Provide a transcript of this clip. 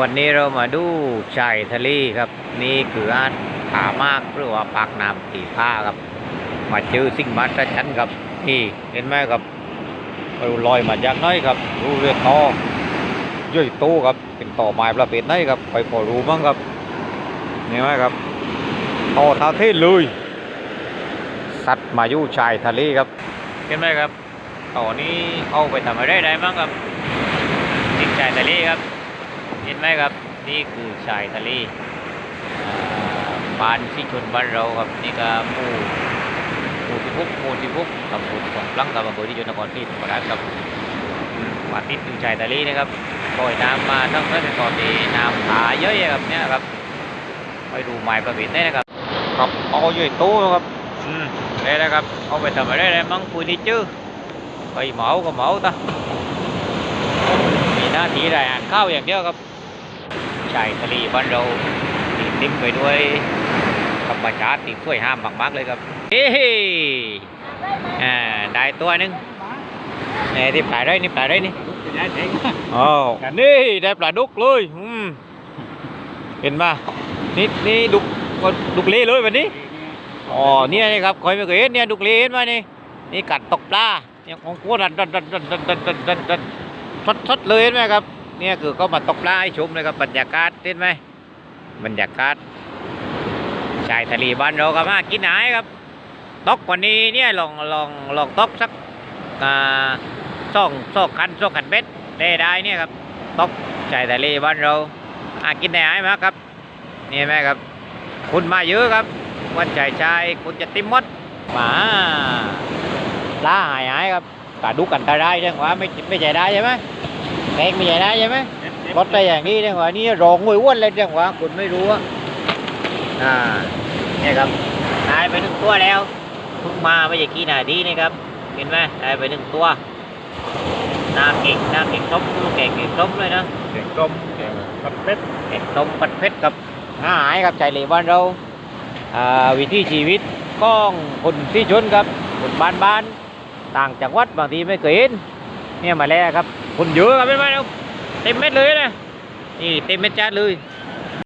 วันนี้เรามาดูชายทะเลครับ นี่คืออาผามากหรือว่าปากน้ำตีผ้าครับ มาเจอสิ่งมหัศจรรย์ครับ นี่เห็นไหมครับเราลอยมาจากไหน้อยครับ รูเรื่องต่อย่อยโตครับ เป็นต่อไม้ประเภทไหนครับ ไปพอรู้มั้งครับเห็นไหมครับต่อท่าเทศเลยสัตว์มาอยู่ชายทะเลครับ เห็นไหมครับต่อนี้เอาไปทำอะไรได้มั้งครับสิ่งชายทะเลครับ เห็นไหมครับนี่คือชายทะเลอ่าบ้านที่ชนบ้านเราครับนี่ก็หมู่หมู่ที่พกหมู่ที่พกตำบลของลังกับอำเภอที่ชนครที่ธรรมราชครับมาติดอยู่ชายทะเลนะครับปล่อยน้ำมาตั้งแต่ตอนนี้น้ำหาเยอะแยะครับเนี่ยครับไปดูไม้ประเภทนี้นะครับครับเอาอยู่ในตู้นะครับอืมได้แล้วครับเอาไปทำอะไรได้มั่งคุยนี่จื้อไปเหมาก็เหมาตามีหน้าที่ได้อ่านข้าวอย่างเดียวครับ ชายทะเลบ้านเราติดติ้มไปด้วยธรรมชาติที่วยงามมากๆเลยครับเฮ้อ่าได้ตัวนึงนี่ที่ปลาได้นี่ปลาได้นี่อ๋อนี่ได้ปลาดุกเลยอืมเห็นป่ะนี่นี่ดุกดุกเล่เลยวันนี้อ๋อเนี่ยนี่ครับคอยไม่เคยเห็นเนี่ยดุกเล่เห็นไหมนี่นี่กัดตกปลาเนี่ยของกูดันดันดันดันดันดันดันดันดันสดสดเลยเห็นไหมครับ เนี่ยคือเขามาตกปลาให้ชมเลยครับบรรยากาศเห็นไหมบรรยากาศชายทะเลบ้านเราก็มากินอาหารครับตกกว่านี้เนี่ยลองลองลองตกสักอ่าสองสองคันสองคันเบ็ดได้ได้เนี่ยครับตกชายทะเลบ้านเราอากินได้หายมากครับนี่ไหมครับ คุณมาเยอะครับ วันชายชายคุณจะติมมดมาปลาหายหายครับกาดูกันตาได้เรื่องว่าไม่ไม่ใจได้ใช่ไหม แกงไม่ใจได้ใช่ไหมรถอะไรอย่างนี้เรื่องว่านี่รองมวยอ้วนเลยเรื่องว่าคุณไม่รู้อะอ่าเนี่ยครับตายไปหนึ่งตัวแล้วเพิ่งมาไม่ใช่กี่นาทีนี่ครับเห็นไหมตายไปหนึ่งตัวนาเก่งนาเก่งต้มตัวเก่งเก่งต้มเลยนะเด็กต้มแกงผัดเผ็ดเก่งต้มปัดเพชรกับอาหารครับใจเหลวบ้านเราอ่าวิถีชีวิตของคนที่ชนครับคนบ้านบ้านๆต่างจังหวัดบางทีไม่เคยเห็นเนี่ยมาแล้วครับ คนเยอะครับเป็นไหมครับเต็มเม็ดเลยนะนี่เต็มเม็ดจัดเลย